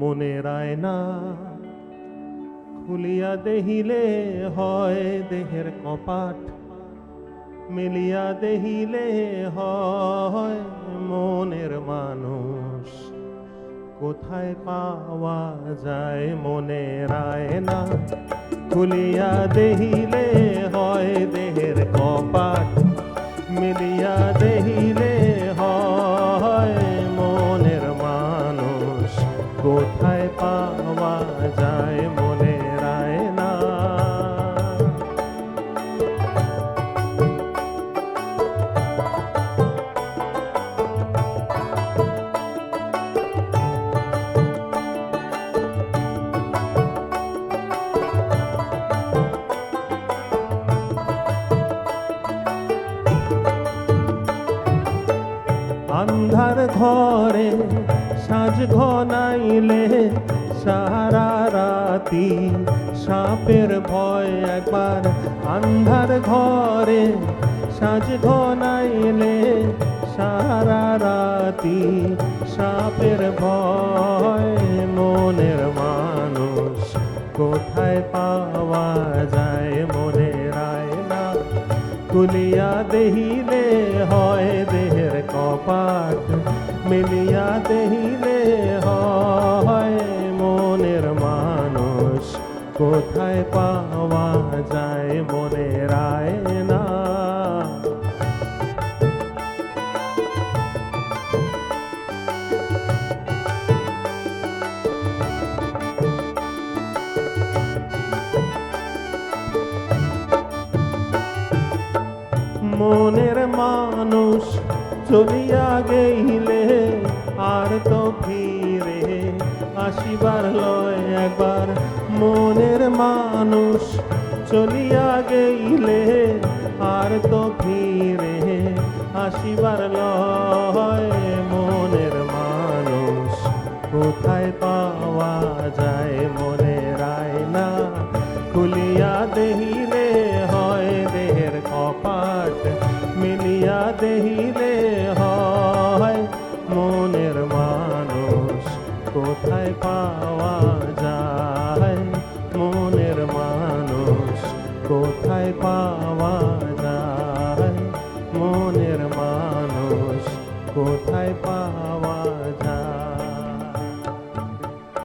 মনের আয়না খুলিয়া দেহিলে হয় দেহের কপাট, মিলিয়া দেহিলে হয় মনের মানুষ। কোথায় পাওয়া যায় মনের না খুলিয়া দেহিলে হয় দেহের কপাট, মিলিয়া দেহিলে আন্ধার ঘরে সাজ ঘনাইলে সারা রাতি। সাপের ভয় একবার আন্ধার ঘরে সাজ ঘনাইলে সারা রাতি। সাপের ভয় মনের মানুষ কোথায় পাওয়া যায় আয়না খুলিয়া দেহিলে হয় দেহের কপাট, মিলিয়া দেহিলে হয় মনের মানুষ। কোথায় পাওয়া যায় মনের আয়না? মনের মানুষ চলিয়া গেইলে আর তো ফিরে আসিবার লয় একবার। মনের মানুষ চলিয়া গেইলে আর তো ফিরে আসিবার লয় মনের মানুষ। কোথায় পাওয়া যায় খুলিয়া হয় দেহের কপাট মিলিয়া দেহিলে কোথায় পাওয়া যায়? মনের মানুষ কোথায় পাওয়া যায়? মনের মানুষ কোথায় পাওয়া